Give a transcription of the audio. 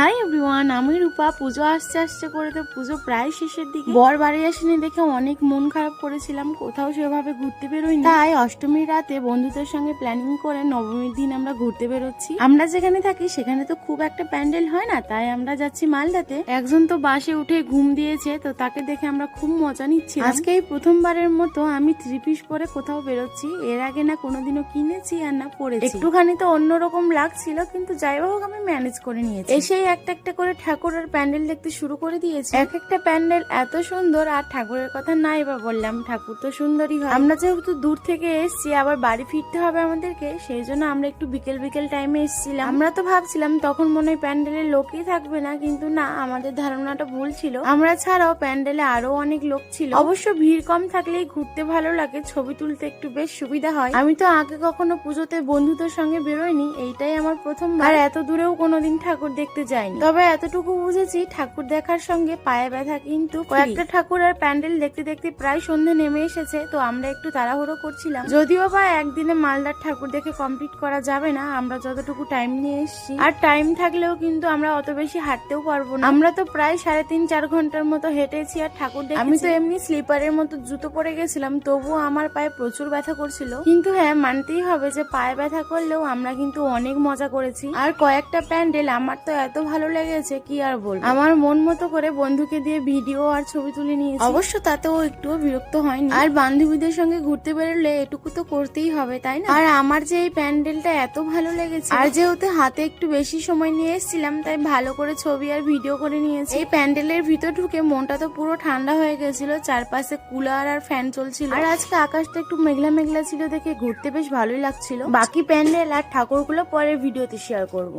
Hi everyone আমি রূপা। পুজো আসছে আসছে করে তো পুজো প্রায় শেষের দিকে। বর বাড়ি আসেনি দেখে অনেক মন খারাপ করেছিলাম। কোথাও সেভাবে ঘুরতে বেরোইনি। তাই অষ্টমীর রাতে বন্ধুদের সঙ্গে প্ল্যানিং করে নবমীর দিন আমরা ঘুরতে বেরোচ্ছি। আমরা যেখানে থাকি সেখানে তো খুব একটা প্যান্ডেল হয় না তাই আমরা যাচ্ছি মালদাতে। একজন তো বাসে উঠে ঘুম দিয়েছে তো তাকে দেখে আমরা খুব মজা নিচ্ছি আজকে এই প্রথমবারের মতো আমি থ্রি পিস পরে কোথাও বেরোচ্ছি। এর আগে না কোনোদিনও কিনেছি আর না পরেছি। একটুখানি তো অন্যরকম লাগছিল কিন্তু যাই হোক আমি ম্যানেজ করে নিয়েছি। এসেই একটা একটা করে ঠাকুরের প্যান্ডেল দেখতে শুরু করে দিয়েছি। এক একটা প্যান্ডেল এত সুন্দর, আর ঠাকুরের কথা নাই বা বললাম, ঠাকুর তো সুন্দরই হয়। আমরা যেহেতু দূর থেকে এসেছি, আবার বাড়ি ফিরতে হবে আমাদেরকে, সেই জন্য আমরা একটু বিকেল বিকেল টাইমে এসেছিলাম। আমরা তো ভাবছিলাম, তখন মনে হয় প্যান্ডেলের লোকই থাকবে না, কিন্তু না, আমাদের ধারণাটা ভুল ছিল। আমরা ছাড়াও প্যান্ডেলে আরও অনেক লোক ছিল। অবশ্য ভিড় কম থাকলেই ঘুরতে ভালো লাগে, ছবি তুলতে একটু বেশ সুবিধা হয়। আমি তো আগে কখনো পুজোতে বন্ধুদের সঙ্গে বেরোয়নি এইটাই আমার প্রথম আর এত দূরেও কোনোদিন ঠাকুর দেখতে যাইনি তবে এতটুকু বুঝেছি ঠাকুর দেখার সঙ্গে পায়ে ব্যথা কিন্তু কয়েকটা ঠাকুর আর প্যান্ডেল দেখতে দেখতে প্রায় সন্ধে নেমে এসেছে তো আমরা একটু তাড়াহুড়ো করছিলাম। যদিও বা একদিনে মালদার ঠাকুর দেখে কমপ্লিট করা যাবে না আমরা যতটুকু টাইম নিয়ে এসেছি। আর টাইম থাকলেও কিন্তু আমরা অত বেশি হাঁটতেও পারব না। আমরা তো প্রায় সাড়ে তিন চার ঘণ্টার মতো হেঁটেছি আর ঠাকুর দেখেছি। আমি তো এমনি স্লিপারের মতো জুতো পরে গেছিলাম তবুও আমার পায়ে প্রচুর ব্যথা করছিল। কিন্তু হ্যাঁ মানতেই হবে যে পায়ে ব্যথা করলেও আমরা কিন্তু অনেক মজা করেছি। আর কয়েকটা প্যান্ডেল আমার তো এত ভালো লেগেছে কি আর বল আমার মন মতো করে বন্ধুকে দিয়ে ভিডিও আর ছবি তুলে নিয়েছি। অবশ্য তাতেও একটুও বিরক্ত হয়নি। আর বান্ধবীদের সঙ্গে ঘুরতে বেরোলে এটুকু তো করতেই হবে তাই না? আর আমার যে এই প্যান্ডেলটা এত ভালো লেগেছে। আর যেহেতু হাতে একটু বেশি সময় নিয়ে এসেছিলাম তাই ভালো করে ছবি আর ভিডিও করে নিয়েছি। এই প্যান্ডেলের ভিতর ঢুকে মনটা তো পুরো ঠান্ডা হয়ে গেছিল চারপাশে কুলার আর ফ্যান চলছিল। আর আজকে আকাশটা একটু মেঘলা মেঘলা ছিল দেখে ঘুরতে বেশ ভালোই লাগছিল। বাকি প্যান্ডেল আর ঠাকুরগুলো পরে ভিডিওতে শেয়ার করব।